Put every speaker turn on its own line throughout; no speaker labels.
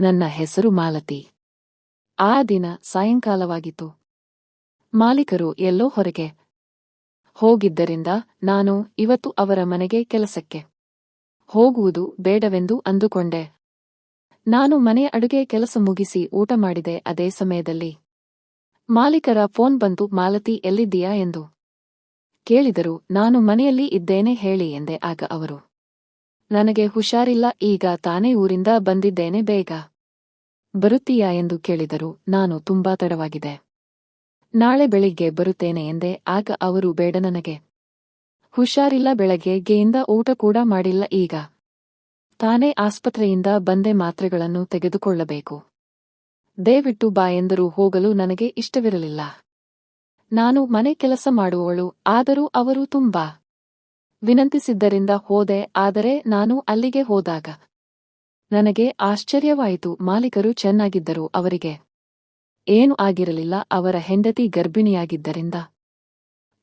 ನನ್ನ ಹೆಸರು ಮಾಲತಿ. ಆ ದಿನ ಸಾಯಂಕಾಲವಾಗಿತ್ತು. ಮಾಲೀಕರು ಎಲ್ಲೋ ಹೊರಗೆ ಹೋಗಿದ್ದರಿಂದ ನಾನು ಇವತ್ತು ಅವರ ಮನೆಗೆ ಕೆಲಸಕ್ಕೆ ಹೋಗುವುದು ಬೇಡವೆಂದು ಅಂದುಕೊಂಡೆ. ನಾನು ಮನೆ ಅಡುಗೆ ಕೆಲಸ ಮುಗಿಸಿ ಊಟ ಮಾಡಿದೆ ಅದೇ ಸಮಯದಲ್ಲಿ. ಮಾಲೀಕರ ಫೋನ್ ಬಂತು, ಮಾಲತಿ, ಎಲ್ಲಿದ್ದೀಯಾ? ಎಂದು ಕೇಳಿದರು. ನಾನು ಮನೆಯಲ್ಲಿ ಇದ್ದೇನೆ, ಹೇಳಿ, ಎಂದೆ ಆಗ ಅವರು. ನನಗೆ ಹುಷಾರಿಲ್ಲ, ಈಗ ತಾನೇ ಊರಿಂದ ಬಂದಿದ್ದೇನೆ, ಬೇಗ. ಬರುತ್ತೀಯಾ ಎಂದು ಕೇಳಿದರು, ನಾನು ತುಂಬಾ ತಡವಾಗಿದೆ. ನಾಳೆ ಬೆಳಿಗ್ಗೆ ಬರುತ್ತೇನೆ ಎಂದೆ, ಆಗ ಅವರು ಬೇಡ ನನಗೆ. ಹುಷಾರಿಲ್ಲ, ಬೆಳಗ್ಗೆ ಗೆಯಿಂದ ಊಟ ಕೂಡ ಮಾಡಿಲ್ಲ, ಈಗ. ತಾನೇ ಆಸ್ಪತ್ರೆಯಿಂದ ಬಂದೆ, ಮಾತ್ರೆಗಳನ್ನು ತೆಗೆದುಕೊಳ್ಳಬೇಕು. ದಯವಿಟ್ಟು ಬಾ ಎಂದರೂ ಹೋಗಲು ನನಗೆ ಇಷ್ಟವಿರಲಿಲ್ಲ. ನಾನು ಮನೆ ಕೆಲಸ ಮಾಡುವವಳು, ಆದರೂ ಅವರು ತುಂಬಾ ವಿನಂತಿಸಿದ್ದರಿಂದ ಹೋದೆ, ಆದರೆ ನಾನು ಅಲ್ಲಿಗೆ ಹೋದಾಗ ನನಗೆ ಆಶ್ಚರ್ಯವಾಯಿತು. ಮಾಲೀಕರು ಚೆನ್ನಾಗಿದ್ದರು, ಅವರಿಗೆ ಏನು ಆಗಿರಲಿಲ್ಲ. ಅವರ ಹೆಂಡತಿ ಗರ್ಭಿಣಿಯಾಗಿದ್ದರಿಂದ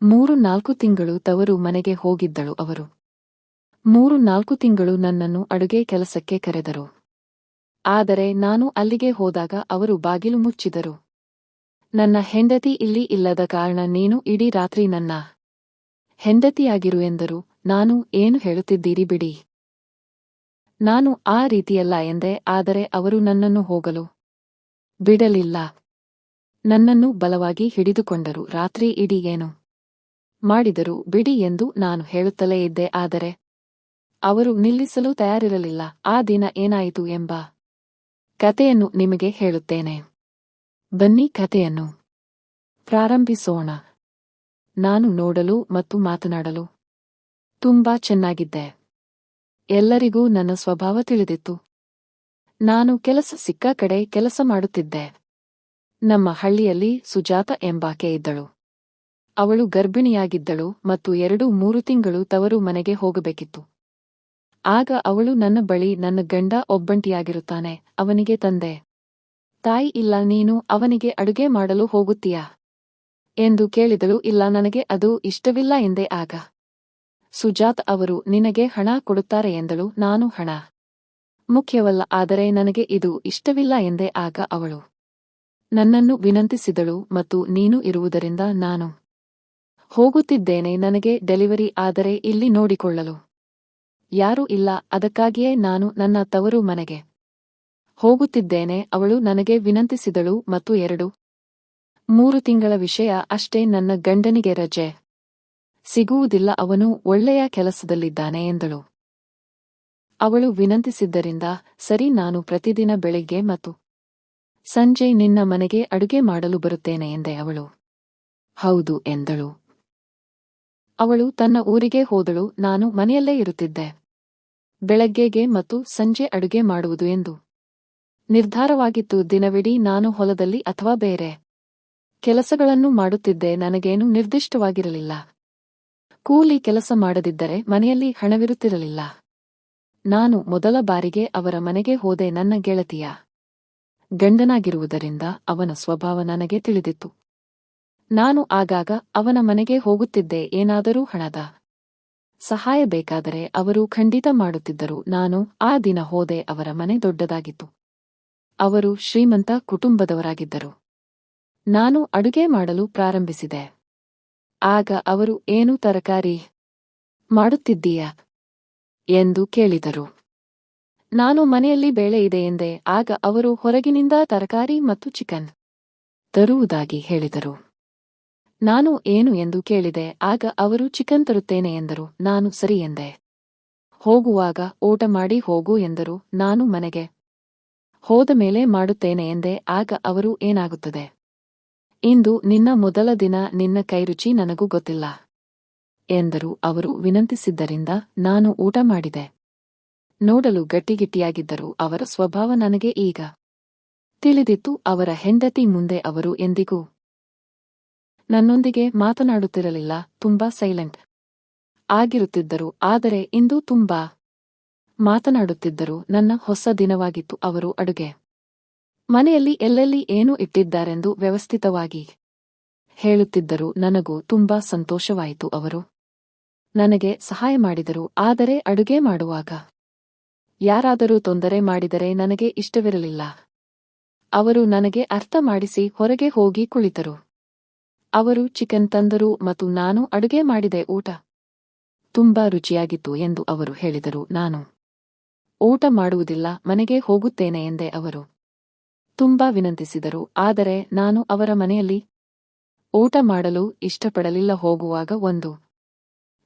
ಮೂರು ನಾಲ್ಕು ತಿಂಗಳು ತವರು ಮನೆಗೆ ಹೋಗಿದ್ದಳು ಅವರು. ಮೂರು ನಾಲ್ಕು ತಿಂಗಳು ನನ್ನನ್ನು ಅಡುಗೆ ಕೆಲಸಕ್ಕೆ ಕರೆದರು. ಆದರೆ ನಾನು ಅಲ್ಲಿಗೆ ಹೋದಾಗ ಅವರು ಬಾಗಿಲು ಮುಚ್ಚಿದರು. ನನ್ನ ಹೆಂಡತಿ ಇಲ್ಲಿ ಇಲ್ಲದ ಕಾರಣ ನೀನು ಇಡೀ ರಾತ್ರಿ ನನ್ನ ಹೆಂಡತಿಯಾಗಿರು ಎಂದರು. ನಾನು ಏನು ಹೇಳುತ್ತಿದ್ದೀರಿ ಬಿಡಿ. ನಾನು ಆ ರೀತಿಯಲ್ಲ ಎಂದೆ, ಆದರೆ ಅವರು ನನ್ನನ್ನು ಹೋಗಲು ಬಿಡಲಿಲ್ಲ. ನನ್ನನ್ನು ಬಲವಾಗಿ ಹಿಡಿದುಕೊಂಡರು. ರಾತ್ರಿ ಇಡೀ ಏನು ಮಾಡಿದರು ಬಿಡಿ ಎಂದು ನಾನು ಹೇಳುತ್ತಲೇ ಇದ್ದೆ, ಆದರೆ ಅವರು ನಿಲ್ಲಿಸಲು ತಯಾರಿರಲಿಲ್ಲ. ಆ ದಿನ ಏನಾಯಿತು ಎಂಬ ಕತೆಯನ್ನು ನಿಮಗೆ ಹೇಳುತ್ತೇನೆ. ಬನ್ನಿ ಕತೆಯನ್ನು ಪ್ರಾರಂಭಿಸೋಣ. ನಾನು ನೋಡಲು ಮತ್ತು ಮಾತನಾಡಲು. ತುಂಬಾ ಚೆನ್ನಾಗಿದ್ದೆ. ಎಲ್ಲರಿಗೂ ನನ್ನ ಸ್ವಭಾವ ತಿಳಿದಿತ್ತು. ನಾನು ಕೆಲಸ ಸಿಕ್ಕ ಕಡೆ ಕೆಲಸ ಮಾಡುತ್ತಿದ್ದೆ. ನಮ್ಮ ಹಳ್ಳಿಯಲ್ಲಿ ಸುಜಾತ ಎಂಬಾಕೆ ಇದ್ದಳು. ಅವಳು ಗರ್ಭಿಣಿಯಾಗಿದ್ದಳು ಮತ್ತು ಎರಡು ಮೂರು ತಿಂಗಳು ತವರು ಮನೆಗೆ ಹೋಗಬೇಕಿತ್ತು. ಆಗ ಅವಳು ನನ್ನ ಬಳಿ ನನ್ನ ಗಂಡ ಒಬ್ಬಂಟಿಯಾಗಿರುತ್ತಾನೆ, ಅವನಿಗೆ ತಂದೆ. ತಾಯಿ ಇಲ್ಲ ನೀನು ಅವನಿಗೆ ಅಡುಗೆ ಮಾಡಲು ಹೋಗುತ್ತೀಯಾ? ಎಂದು ಕೇಳಿದಳು, ಇಲ್ಲ, ನನಗೆ ಅದು ಇಷ್ಟವಿಲ್ಲ ಎಂದೇ. ಆಗ ಸುಜಾತ್ ಅವರು, ನಿನಗೆ ಹಣ ಕೊಡುತ್ತಾರೆ ಎಂದಳು. ನಾನು ಹಣ ಮುಖ್ಯವಲ್ಲ, ಆದರೆ ನನಗೆ ಇದು ಇಷ್ಟವಿಲ್ಲ ಎಂದೇ. ಆಗ ಅವಳು ನನ್ನನ್ನು ವಿನಂತಿಸಿದಳು, ಮತ್ತು ನೀನು ಇರುವುದರಿಂದ ನಾನು ಹೋಗುತ್ತಿದ್ದೇನೆ, ನನಗೆ ಡೆಲಿವರಿ ಆದರೆ ಇಲ್ಲಿ ನೋಡಿಕೊಳ್ಳಲು ಯಾರೂ ಇಲ್ಲ, ಅದಕ್ಕಾಗಿಯೇ ನಾನು ನನ್ನ ತವರು ಮನೆಗೆ ಹೋಗುತ್ತಿದ್ದೇನೆ. ಅವಳು ನನಗೆ ವಿನಂತಿಸಿದಳು, ಮತ್ತು ಎರಡು ಮೂರು ತಿಂಗಳ ವಿಷಯ ಅಷ್ಟೇ ನನ್ನ ಗಂಡನಿಗೆ ರಜೆ. ಸಿಗುವುದಿಲ್ಲ, ಅವನು ಒಳ್ಳೆಯ ಕೆಲಸದಲ್ಲಿದ್ದಾನೆ ಎಂದಳು. ಅವಳು ವಿನಂತಿಸಿದ್ದರಿಂದ, ಸರಿ, ನಾನು ಪ್ರತಿದಿನ ಬೆಳಿಗ್ಗೆ ಮತ್ತು ಸಂಜೆ ನಿನ್ನ ಮನೆಗೆ ಅಡುಗೆ ಮಾಡಲು ಬರುತ್ತೇನೆ ಎಂದೆ ಅವಳು. ಹೌದು ಎಂದಳು. ಅವಳು ತನ್ನ ಊರಿಗೆ ಹೋದಳು, ನಾನು ಮನೆಯಲ್ಲೇ ಇರುತ್ತಿದ್ದೆ. ಬೆಳಗ್ಗೆಗೆ ಮತ್ತು ಸಂಜೆ ಅಡುಗೆ ಮಾಡುವುದು ಎಂದು. ನಿರ್ಧಾರವಾಗಿತ್ತು, ದಿನವಿಡೀ ನಾನು ಹೊಲದಲ್ಲಿ ಅಥವಾ ಬೇರೆ ಕೆಲಸಗಳನ್ನು ಮಾಡುತ್ತಿದ್ದೆ ನನಗೇನು ನಿರ್ದಿಷ್ಟವಾಗಿರಲಿಲ್ಲ. ಕೂಲಿ ಕೆಲಸ ಮಾಡದಿದ್ದರೆ ಮನೆಯಲ್ಲಿ ಹಣವಿರುತ್ತಿರಲಿಲ್ಲ. ನಾನು ಮೊದಲ ಬಾರಿಗೆ ಅವರ ಮನೆಗೆ ಹೋದೆ ನನ್ನ ಗೆಳತಿಯ. ಗಂಡನಾಗಿರುವುದರಿಂದ ಅವನ ಸ್ವಭಾವ ನನಗೆ ತಿಳಿದಿತ್ತು. ನಾನು ಆಗಾಗ ಅವನ ಮನೆಗೆ ಹೋಗುತ್ತಿದ್ದೆ, ಏನಾದರೂ ಹಣದ ಸಹಾಯ ಬೇಕಾದರೆ ಅವರು ಖಂಡಿತ ಮಾಡುತ್ತಿದ್ದರು, ನಾನು ಆ ದಿನ ಹೋದೆ ಅವರ ಮನೆ ದೊಡ್ಡದಾಗಿತ್ತು. ಅವರು ಶ್ರೀಮಂತ ಕುಟುಂಬದವರಾಗಿದ್ದರು. ನಾನು ಅಡುಗೆ ಮಾಡಲು ಪ್ರಾರಂಭಿಸಿದೆ. ಆಗ ಅವರು, ಏನು ತರಕಾರಿ ಮಾಡುತ್ತಿದ್ದೀಯಾ? ಎಂದು ಕೇಳಿದರು. ನಾನು ಮನೆಯಲ್ಲಿ ಬೇಳೆ ಇದೆ ಎಂದೆ. ಆಗ ಅವರು, ಹೊರಗಿನಿಂದ ತರಕಾರಿ ಮತ್ತು ಚಿಕನ್ ತರುವುದಾಗಿ ಹೇಳಿದರು. ನಾನು ಏನು ಎಂದು ಕೇಳಿದೆ. ಆಗ ಅವರು, ಚಿಕನ್ ತರುತ್ತೇನೆ ಎಂದರು. ನಾನು ಸರಿ ಎಂದೆ. ಹೋಗುವಾಗ, ಊಟ ಮಾಡಿ ಹೋಗು ಎಂದರು. ನಾನು ಮನೆಗೆ ಹೋದ ಮೇಲೆ ಮಾಡುತ್ತೇನೆ ಎಂದೆ. ಆಗ ಅವರು, ಏನಾಗುತ್ತದೆ? ಇಂದು ನಿನ್ನ ಮೊದಲ ದಿನ ನಿನ್ನ ಕೈರುಚಿ ನನಗೂ ಗೊತ್ತಿಲ್ಲ. ಎಂದರು ಅವರು ವಿನಂತಿಸಿದ್ದರಿಂದ ನಾನು ಊಟ ಮಾಡಿದೆ. ನೋಡಲು ಗಟ್ಟಿಗಿಟ್ಟಿಯಾಗಿದ್ದರು ಅವರ ಸ್ವಭಾವ ನನಗೆ ಈಗ. ತಿಳಿದಿತ್ತು ಅವರ ಹೆಂಡತಿ ಮುಂದೆ ಅವರು ಎಂದಿಗೂ. ನನ್ನೊಂದಿಗೆ ಮಾತನಾಡುತ್ತಿರಲಿಲ್ಲ, ತುಂಬಾ ಸೈಲೆಂಟ್ ಆಗಿರುತ್ತಿದ್ದರು, ಆದರೆ ಇಂದು ತುಂಬಾ ಮಾತನಾಡುತ್ತಿದ್ದರು, ನನ್ನ ಹೊಸ ದಿನವಾಗಿತ್ತು, ಅವರು ಅಡುಗೆ ಮನೆಯಲ್ಲಿ ಎಲ್ಲೆಲ್ಲಿ ಏನು ಇಟ್ಟಿದ್ದಾರೆಂದು ವ್ಯವಸ್ಥಿತವಾಗಿ ಹೇಳುತ್ತಿದ್ದರು ನನಗೂ ತುಂಬಾ ಸಂತೋಷವಾಯಿತು ಅವರು. ನನಗೆ ಸಹಾಯ ಮಾಡಿದರು, ಆದರೆ ಅಡುಗೆ ಮಾಡುವಾಗ ಯಾರಾದರೂ ತೊಂದರೆ ಮಾಡಿದರೆ ನನಗೆ ಇಷ್ಟವಿರಲಿಲ್ಲ. ಅವರು ನನಗೆ ಅರ್ಥ ಮಾಡಿಸಿ ಹೊರಗೆ ಹೋಗಿ ಕುಳಿತರು. ಅವರು ಚಿಕನ್ ತಂದರು ಮತ್ತು ನಾನು ಅಡುಗೆ ಮಾಡಿದೆ, ಊಟ ತುಂಬಾ ರುಚಿಯಾಗಿತ್ತು ಎಂದು ಅವರು ಹೇಳಿದರು. ನಾನು ಊಟ ಮಾಡುವುದಿಲ್ಲ, ಮನೆಗೆ ಹೋಗುತ್ತೇನೆ ಎಂದೆ ಅವರು. ತುಂಬಾ ವಿನಂತಿಸಿದರು. ಆದರೆ ನಾನು ಅವರ ಮನೆಯಲ್ಲಿ ಊಟ ಮಾಡಲು ಇಷ್ಟಪಡಲಿಲ್ಲ. ಹೋಗುವಾಗ ಒಂದು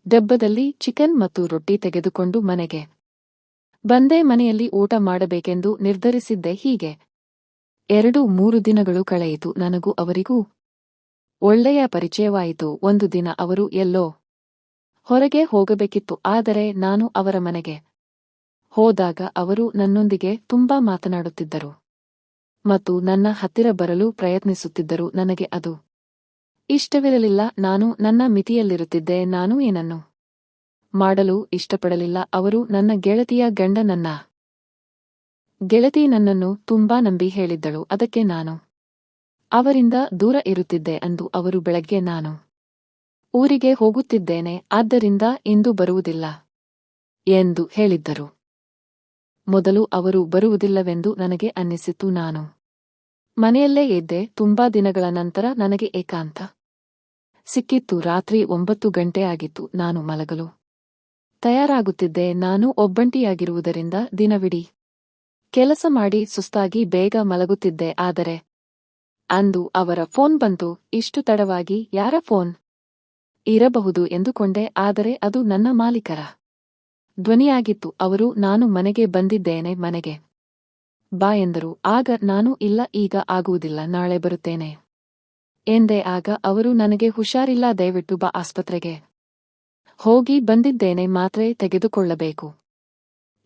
ಡಬ್ಬದಲ್ಲಿ ಚಿಕನ್ ಮತ್ತು ರೊಟ್ಟಿ ತೆಗೆದುಕೊಂಡು ಮನೆಗೆ ಬಂದೇ. ಮನೆಯಲ್ಲಿ ಊಟ ಮಾಡಬೇಕೆಂದು ನಿರ್ಧರಿಸಿದ್ದೆ. ಹೀಗೆ ಎರಡು ಮೂರು ದಿನಗಳು ಕಳೆಯಿತು. ನನಗೂ ಅವರಿಗೂ ಒಳ್ಳೆಯ ಪರಿಚಯವಾಯಿತು. ಒಂದು ದಿನ ಅವರು ಎಲ್ಲೋ ಹೊರಗೆ ಹೋಗಬೇಕಿತ್ತು. ಆದರೆ ನಾನು ಅವರ ಮನೆಗೆ ಹೋದಾಗ ಅವರು ನನ್ನೊಂದಿಗೆ ತುಂಬಾ ಮಾತನಾಡುತ್ತಿದ್ದರು. ಮತ್ತು ನನ್ನ ಹತ್ತಿರ ಬರಲು ಪ್ರಯತ್ನಿಸುತ್ತಿದ್ದರು ನನಗೆ ಅದು ಇಷ್ಟವಿರಲಿಲ್ಲ. ನಾನು ನನ್ನ ಮಿತಿಯಲ್ಲಿರುತ್ತಿದ್ದೆ, ನಾನು ಏನನ್ನು ಮಾಡಲು ಇಷ್ಟಪಡಲಿಲ್ಲ. ಅವರು ನನ್ನ ಗೆಳತಿಯ ಗಂಡ ನನ್ನ ಗೆಳತಿ ನನ್ನನ್ನು ತುಂಬಾ ನಂಬಿ ಹೇಳಿದ್ದಳು. ಅದಕ್ಕೆ ನಾನು ಅವರಿಂದ ದೂರ ಇರುತ್ತಿದ್ದೆ ಅಂದು ಅವರು ಬೆಳಗ್ಗೆ ನಾನು ಊರಿಗೆ ಹೋಗುತ್ತಿದ್ದೇನೆ, ಆದ್ದರಿಂದ ಇಂದು ಬರುವುದಿಲ್ಲ ಎಂದು ಹೇಳಿದ್ದರು. ಮೊದಲು ಅವರು ಬರುವುದಿಲ್ಲವೆಂದು ನನಗೆ ಅನ್ನಿಸಿತು. ನಾನು ಮನೆಯಲ್ಲೇ ಇದ್ದೆ ತುಂಬಾ ದಿನಗಳ ನಂತರ ನನಗೆ ಏಕಾಂತ. ಸಿಕ್ಕಿತ್ತು, ರಾತ್ರಿ ಒಂಬತ್ತು ಗಂಟೆ ಆಗಿತ್ತು, ನಾನು ಮಲಗಲು. ತಯಾರಾಗುತ್ತಿದ್ದೆ, ನಾನು ಒಬ್ಬಂಟಿಯಾಗಿರುವುದರಿಂದ ದಿನವಿಡೀ. ಕೆಲಸ ಮಾಡಿ ಸುಸ್ತಾಗಿ ಬೇಗ ಮಲಗುತ್ತಿದ್ದೆ, ಆದರೆ ಅಂದು ಅವರ ಫೋನ್ ಬಂತು, ಇಷ್ಟು ತಡವಾಗಿ ಯಾರ ಫೋನ್ ಇರಬಹುದು ಎಂದುಕೊಂಡೆ, ಆದರೆ ಅದು ನನ್ನ ಮಾಲೀಕರ ಧ್ವನಿಯಾಗಿತ್ತು, ಅವರು ನಾನು ಮನೆಗೆ ಬಂದಿದ್ದೇನೆ, ಮನೆಗೆ ಬಾ ಎಂದರು. ಆಗ ನಾನು ಇಲ್ಲ, ಈಗ ಆಗುವುದಿಲ್ಲ, ನಾಳೆ ಬರುತ್ತೇನೆ. ಎಂದೆ, ಆಗ ಅವರು ನನಗೆ ಹುಷಾರಿಲ್ಲ, ದಯವಿಟ್ಟು ಬಾ ಆಸ್ಪತ್ರೆಗೆ. ಹೋಗಿ ಬಂದಿದ್ದೇನೆ, ಮಾತ್ರೆ ತೆಗೆದುಕೊಳ್ಳಬೇಕು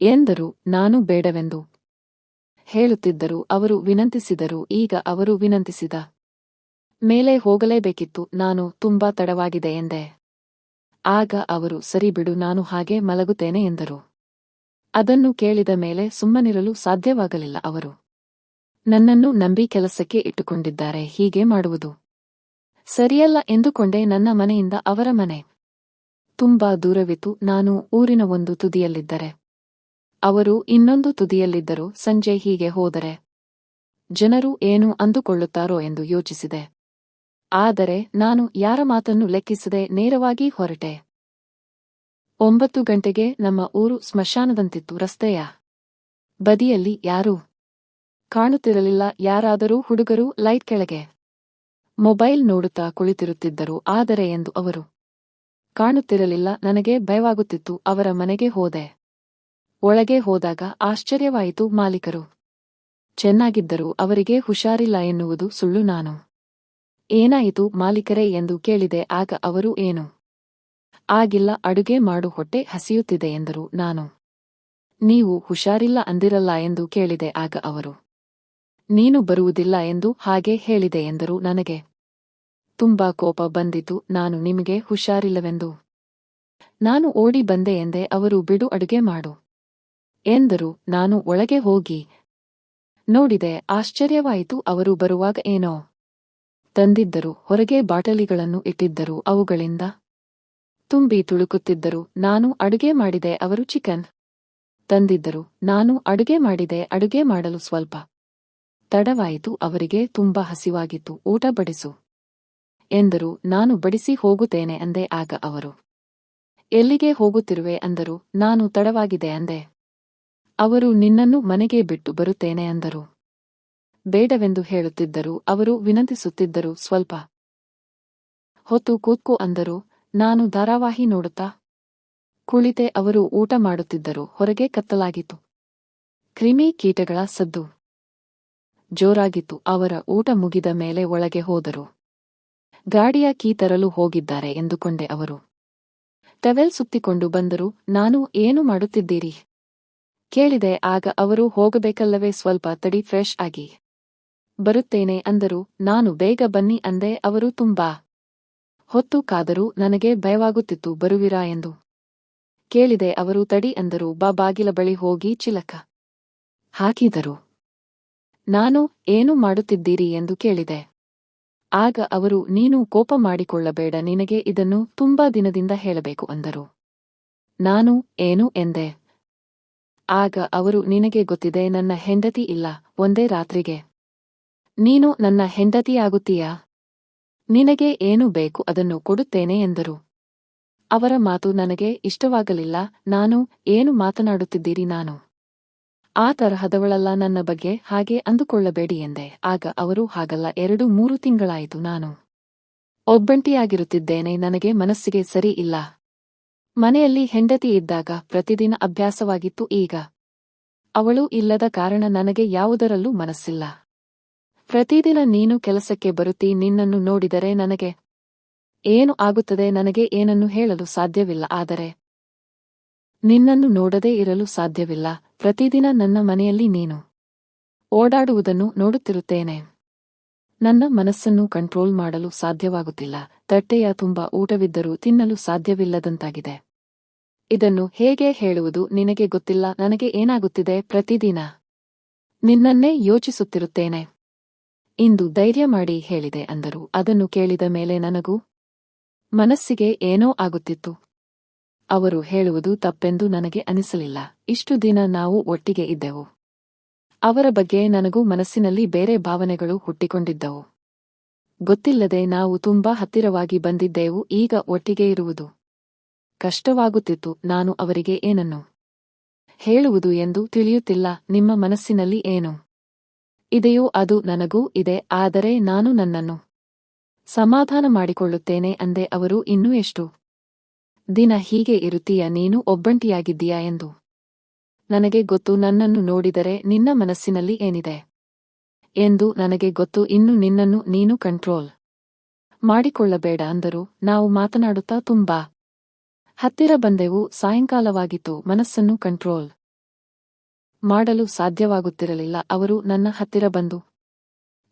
ಎಂದರು. ನಾನು ಬೇಡವೆಂದು ಹೇಳುತ್ತಿದ್ದರು. ಅವರು ವಿನಂತಿಸಿದರು. ಈಗ ಅವರು ವಿನಂತಿಸಿದ ಮೇಲೆ ಹೋಗಲೇಬೇಕಿತ್ತು. ನಾನು ತುಂಬಾ ತಡವಾಗಿದೆ ಎಂದೆ. ಆಗ ಅವರು, ಸರಿ ಬಿಡು, ನಾನು ಹಾಗೆ ಮಲಗುತ್ತೇನೆ ಎಂದರು. ಅದನ್ನು ಕೇಳಿದ ಮೇಲೆ ಸುಮ್ಮನಿರಲು ಸಾಧ್ಯವಾಗಲಿಲ್ಲ ಅವರು. ನನ್ನನ್ನು ನಂಬಿ ಕೆಲಸಕ್ಕೆ ಇಟ್ಟುಕೊಂಡಿದ್ದಾರೆ, ಹೀಗೆ ಮಾಡುವುದು. ಸರಿಯಲ್ಲ ಎಂದುಕೊಂಡೆ ನನ್ನ ಮನೆಯಿಂದ ಅವರ ಮನೆ. ತುಂಬಾ ದೂರವಿತು ನಾನು ಊರಿನ ಒಂದು ತುದಿಯಲ್ಲಿದ್ದರೆ. ಅವರು ಇನ್ನೊಂದು ತುದಿಯಲ್ಲಿದ್ದರು ಸಂಜೆ ಹೀಗೆ ಹೋದರೆ. ಜನರು ಏನು ಅಂದುಕೊಳ್ಳುತ್ತಾರೋ ಎಂದು ಯೋಚಿಸಿದೆ. ಆದರೆ ನಾನು ಯಾರ ಮಾತನ್ನು ಲೆಕ್ಕಿಸದೆ ನೇರವಾಗಿ ಹೊರಟೆ. ಒಂಬತ್ತು ಗಂಟೆಗೆ ನಮ್ಮ ಊರು ಸ್ಮಶಾನದಂತಿತ್ತು, ರಸ್ತೆಯ ಬದಿಯಲ್ಲಿ ಯಾರೂ ಕಾಣುತ್ತಿರಲಿಲ್ಲ. ಯಾರಾದರೂ ಹುಡುಗರು ಲೈಟ್ ಕೆಳಗೆ ಮೊಬೈಲ್ ನೋಡುತ್ತಾ ಕುಳಿತಿರುತ್ತಿದ್ದರು. ಆದರೆ ಎಂದು ಅವರು ಕಾಣುತ್ತಿರಲಿಲ್ಲ, ನನಗೆ ಭಯವಾಗುತ್ತಿತ್ತು. ಅವರ ಮನೆಗೆ ಹೋದೆ. ಒಳಗೆ ಹೋದಾಗ ಆಶ್ಚರ್ಯವಾಯಿತು. ಮಾಲೀಕರು ಚೆನ್ನಾಗಿದ್ದರು. ಅವರಿಗೆ ಹುಷಾರಿಲ್ಲ ಎನ್ನುವುದು ಸುಳ್ಳು. ನಾನು ಏನಾಯಿತು ಮಾಲೀಕರೇ ಎಂದು ಕೇಳಿದೆ. ಆಗ ಅವರು ಏನು ಆಗಿಲ್ಲ, ಅಡುಗೆ ಮಾಡು ಹೊಟ್ಟೆ ಹಸಿಯುತ್ತಿದೆ ಎಂದರು ನಾನು. ನೀವು ಹುಷಾರಿಲ್ಲ ಅಂದಿರಲ್ಲ ಎಂದು ಕೇಳಿದೆ ಆಗ ಅವರು. ನೀನು ಬರುವುದಿಲ್ಲ ಎಂದು ಹಾಗೆ ಹೇಳಿದೆ ಎಂದರು ನನಗೆ. ತುಂಬಾ ಕೋಪ ಬಂದಿತು, ನಾನು ನಿಮಗೆ ಹುಷಾರಿಲ್ಲವೆಂದು. ನಾನು ಓಡಿ ಬಂದೆ ಎಂದೆ, ಅವರು ಬಿಡು, ಅಡುಗೆ ಮಾಡು ಎಂದರು. ನಾನು ಒಳಗೆ ಹೋಗಿ ನೋಡಿದೆ, ಆಶ್ಚರ್ಯವಾಯಿತು, ಅವರು ಬರುವಾಗ ಏನೋ ತಂದಿದ್ದರು, ಹೊರಗೆ ಬಾಟಲಿಗಳನ್ನು ಇಟ್ಟಿದ್ದರು, ಅವುಗಳಿಂದ ತುಂಬಿ ತುಳುಕುತ್ತಿದ್ದರು. ನಾನು ಅಡುಗೆ ಮಾಡಿದೆ, ಅವರು ಚಿಕನ್. ತಂದಿದ್ದರು. ನಾನು ಅಡುಗೆ ಮಾಡಿದೆ, ಅಡುಗೆ ಮಾಡಲು ಸ್ವಲ್ಪ ತಡವಾಯಿತು, ಅವರಿಗೆ ತುಂಬಾ ಹಸಿವಾಗಿತ್ತು, ಊಟ ಬಡಿಸು. ಎಂದರು. ನಾನು ಬಡಿಸಿ ಹೋಗುತ್ತೇನೆ, ಅಂದೆ. ಆಗ ಅವರು. ಎಲ್ಲಿಗೆ ಹೋಗುತ್ತಿರುವೆ? ಅಂದರು. ನಾನು ತಡವಾಗಿದೆ, ಅಂದೆ. ಅವರು ನಿನ್ನನ್ನು ಮನೆಗೆ ಬಿಟ್ಟು ಬರುತ್ತೇನೆ, ಅಂದರು. ಬೇಡವೆಂದು ಹೇಳುತ್ತಿದ್ದರು, ಅವರು ವಿನಂತಿಸುತ್ತಿದ್ದರು, ಸ್ವಲ್ಪ ಹೊತ್ತು ಕೂತ್ಕೋ, ಅಂದರು. ನಾನು ಧಾರಾವಾಹಿ ನೋಡುತ್ತಾ ಕುಳಿತೆ ಅವರು ಊಟ ಮಾಡುತ್ತಿದ್ದರು, ಹೊರಗೆ ಕತ್ತಲಾಗಿತ್ತು. ಕ್ರಿಮಿ ಕೀಟಗಳ ಸದ್ದು. ಜೋರಾಗಿತ್ತು, ಅವರ ಊಟ ಮುಗಿದ ಮೇಲೆ ಒಳಗೆ ಹೋದರು. ಗಾಡಿಯ ಕೀ ತರಲು ಹೋಗಿದ್ದಾರೆ ಎಂದುಕೊಂಡೆ ಅವರು. ಟವೆಲ್ ಸುತ್ತಿಕೊಂಡು ಬಂದರು, ನಾನು ಏನು ಮಾಡುತ್ತಿದ್ದೀರಿ? ಕೇಳಿದೆ, ಆಗ ಅವರು, ಹೋಗಬೇಕಲ್ಲವೇ, ಸ್ವಲ್ಪ ತಡಿ, ಫ್ರೆಶ್ ಆಗಿ ಬರುತ್ತೇನೆ ಅಂದರು. ನಾನು ಬೇಗ ಬನ್ನಿ ಅಂದೆ ಅವರು, ತುಂಬಾ ಹೊತ್ತು ಕಾದರೂ ನನಗೆ ಭಯವಾಗುತ್ತಿತ್ತು, ಬರುವಿರಾ ಎಂದು. ಕೇಳಿದೆ ಅವರು, ತಡಿ ಅಂದರು, ಬಾ ಬಾಗಿಲ ಬಳಿ ಹೋಗಿ ಚಿಲಕ ಹಾಕಿದರು. ನಾನು ಏನು ಮಾಡುತ್ತಿದ್ದೀರಿ ಎಂದು ಕೇಳಿದೆ. ಆಗ ಅವರು, ನೀನು ಕೋಪ ಮಾಡಿಕೊಳ್ಳಬೇಡ, ನಿನಗೆ ಇದನ್ನು ತುಂಬಾ ದಿನದಿಂದ ಹೇಳಬೇಕು ಅಂದರು. ನಾನು ಏನು ಎಂದೆ? ಆಗ ಅವರು, ನಿನಗೆ ಗೊತ್ತಿದೆ, ನನ್ನ ಹೆಂಡತಿ ಇಲ್ಲ, ಒಂದೇ ರಾತ್ರಿಗೆ. ನೀನು ನನ್ನ ಹೆಂಡತಿಯಾಗುತ್ತೀಯಾ? ನಿನಗೆ ಏನು ಬೇಕು ಅದನ್ನು ಕೊಡುತ್ತೇನೆ ಎಂದರು. ಅವರ ಮಾತು ನನಗೆ ಇಷ್ಟವಾಗಲಿಲ್ಲ, ನಾನು ಏನು ಮಾತನಾಡುತ್ತಿದ್ದೀರಿ ನಾನು? ಆ ತರಹದವಳಲ್ಲ ನನ್ನ ಬಗ್ಗೆ ಹಾಗೆ ಅಂದುಕೊಳ್ಳಬೇಡಿ ಎಂದೆ. ಆಗ ಅವರು, ಹಾಗಲ್ಲ, ಎರಡು ಮೂರು ತಿಂಗಳಾಯಿತು ನಾನು. ಒಬ್ಬಂಟಿಯಾಗಿರುತ್ತಿದ್ದೇನೆ, ನನಗೆ ಮನಸ್ಸಿಗೆ ಸರಿ ಇಲ್ಲ. ಮನೆಯಲ್ಲಿ ಹೆಂಡತಿ ಇದ್ದಾಗ ಪ್ರತಿದಿನ ಅಭ್ಯಾಸವಾಗಿತ್ತು ಈಗ. ಅವಳು ಇಲ್ಲದ ಕಾರಣ ನನಗೆ ಯಾವುದರಲ್ಲೂ ಮನಸ್ಸಿಲ್ಲ. ಪ್ರತಿದಿನ ನೀನು ಕೆಲಸಕ್ಕೆ ಬರುತ್ತಿ ನಿನ್ನನ್ನು ನೋಡಿದರೆ ನನಗೆ ಏನು ಆಗುತ್ತದೆ ನನಗೆ ಏನನ್ನು ಹೇಳಲು ಸಾಧ್ಯವಿಲ್ಲ, ಆದರೆ ನಿನ್ನನ್ನು ನೋಡದೇ ಇರಲು ಸಾಧ್ಯವಿಲ್ಲ. ಪ್ರತಿದಿನ ನನ್ನ ಮನೆಯಲ್ಲಿ ನೀನು ಓಡಾಡುವುದನ್ನು ನೋಡುತ್ತಿರುತ್ತೇನೆ. ನನ್ನ ಮನಸ್ಸನ್ನು ಕಂಟ್ರೋಲ್ ಮಾಡಲು ಸಾಧ್ಯವಾಗುತ್ತಿಲ್ಲ. ತಟ್ಟೆಯ ತುಂಬ ಊಟವಿದ್ದರೂ ತಿನ್ನಲು ಸಾಧ್ಯವಿಲ್ಲದಂತಾಗಿದೆ. ಇದನ್ನು ಹೇಗೆ ಹೇಳುವುದು ನಿನಗೆ ಗೊತ್ತಿಲ್ಲ, ನನಗೆ ಏನಾಗುತ್ತಿದೆ? ಪ್ರತಿದಿನ ನಿನ್ನನ್ನೇ ಯೋಚಿಸುತ್ತಿರುತ್ತೇನೆ. ಇಂದು ಧೈರ್ಯ ಮಾಡಿ ಹೇಳಿದೆ ಅಂದರು. ಅದನ್ನು ಕೇಳಿದ ಮೇಲೆ ನನಗೂ, ಮನಸ್ಸಿಗೆ ಏನೋ ಆಗುತ್ತಿತ್ತು. ಅವರು ಹೇಳುವುದು ತಪ್ಪೆಂದು ನನಗೆ ಅನಿಸಲಿಲ್ಲ. ಇಷ್ಟು ದಿನ ನಾವು ಒಟ್ಟಿಗೆ ಇದ್ದೆವು. ಅವರ ಬಗ್ಗೆ ನನಗೂ ಮನಸ್ಸಿನಲ್ಲಿ ಬೇರೆ ಭಾವನೆಗಳು ಹುಟ್ಟಿಕೊಂಡಿದ್ದವು. ಗೊತ್ತಿಲ್ಲದೆ ನಾವು ತುಂಬಾ ಹತ್ತಿರವಾಗಿ ಬಂದಿದ್ದೆವು. ಈಗ ಒಟ್ಟಿಗೆ ಇರುವುದು ಕಷ್ಟವಾಗುತ್ತಿತ್ತು. ನಾನು ಅವರಿಗೆ ಏನನ್ನು ಹೇಳುವುದು ಎಂದು ತಿಳಿಯುತ್ತಿಲ್ಲ. ನಿಮ್ಮ ಮನಸ್ಸಿನಲ್ಲಿ ಏನು ಇದೆಯೋ ಅದು ನನಗೂ ಇದೆ, ಆದರೆ ನಾನು ನನ್ನನ್ನು ಸಮಾಧಾನ ಮಾಡಿಕೊಳ್ಳುತ್ತೇನೆ ಅಂದೆ ಅವರು, ಇನ್ನೂ ಎಷ್ಟು? ದಿನ ಹೀಗೆ ಇರುತ್ತೀಯ, ನೀನು ಒಬ್ಬಂಟಿಯಾಗಿದ್ದೀಯಾ ಎಂದು ನನಗೆ ಗೊತ್ತು, ನನ್ನನ್ನು ನೋಡಿದರೆ ನಿನ್ನ ಮನಸ್ಸಿನಲ್ಲಿ ಏನಿದೆ ಎಂದು ನನಗೆ ಗೊತ್ತು, ಇನ್ನು ನಿನ್ನನ್ನು ನೀನು ಕಂಟ್ರೋಲ್ ಮಾಡಿಕೊಳ್ಳಬೇಡ ಅಂದರು. ನಾವು ಮಾತನಾಡುತ್ತಾ ತುಂಬಾ ಹತ್ತಿರ ಬಂದೆವು, ಸಾಯಂಕಾಲವಾಗಿತ್ತು, ಮನಸ್ಸನ್ನು ಕಂಟ್ರೋಲ್ ಮಾಡಲು ಸಾಧ್ಯವಾಗುತ್ತಿರಲಿಲ್ಲ. ಅವರು ನನ್ನ ಹತ್ತಿರ ಬಂದು,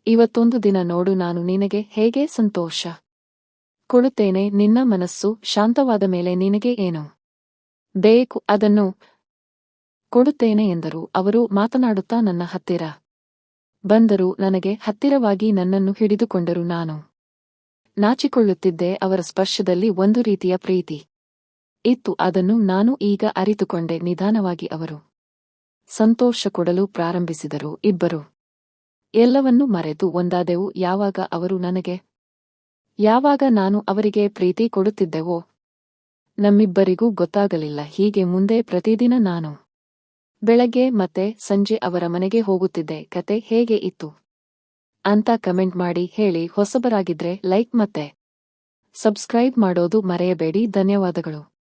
ಇವತ್ತೊಂದು ದಿನ ನೋಡು ನಾನು ನಿನಗೆ ಹೇಗೆ ಸಂತೋಷ ಕೊಡುತ್ತೇನೆ, ನಿನ್ನ ಮನಸ್ಸು ಶಾಂತವಾದ ಮೇಲೆ ನಿನಗೆ ಏನು ಬೇಕು ಅದನ್ನು ಕೊಡುತ್ತೇನೆ ಎಂದರು. ಅವರು ಮಾತನಾಡುತ್ತಾ, ನನ್ನ ಹತ್ತಿರ ಬಂದರು ನನಗೆ ಹತ್ತಿರವಾಗಿ ನನ್ನನ್ನು ಹಿಡಿದುಕೊಂಡರು ನಾನು ನಾಚಿಕೊಳ್ಳುತ್ತಿದ್ದೆ, ಅವರ ಸ್ಪರ್ಶದಲ್ಲಿ ಒಂದು ರೀತಿಯ ಪ್ರೀತಿ ಇತ್ತು, ಅದನ್ನು ನಾನು ಈಗ ಅರಿತುಕೊಂಡೆ, ನಿಧಾನವಾಗಿ ಅವರು. ಸಂತೋಷ ಕೊಡಲು ಪ್ರಾರಂಭಿಸಿದರು ಇಬ್ಬರು. ಎಲ್ಲವನ್ನೂ ಮರೆತು ಒಂದಾದೆವು, ಯಾವಾಗ ಅವರು ನನಗೆ? ಯಾವಾಗ ನಾನು ಅವರಿಗೆ ಪ್ರೀತಿ ಕೊಡುತ್ತಿದ್ದೆವೋ? ನಮ್ಮಿಬ್ಬರಿಗೂ ಗೊತ್ತಾಗಲಿಲ್ಲ, ಹೀಗೆ ಮುಂದೆ ಪ್ರತಿದಿನ ನಾನು. ಬೆಳಗ್ಗೆ ಮತ್ತೆ ಸಂಜೆ ಅವರ ಮನೆಗೆ ಹೋಗುತ್ತಿದ್ದೆ, ಕತೆ ಹೇಗೆ ಇತ್ತು? ಅಂತ ಕಮೆಂಟ್ ಮಾಡಿ ಹೇಳಿ, ಹೊಸಬರಾಗಿದ್ರೆ ಲೈಕ್ ಮತ್ತೆ. ಸಬ್ಸ್ಕ್ರೈಬ್ ಮಾಡೋದು ಮರೆಯಬೇಡಿ, ಧನ್ಯವಾದಗಳು.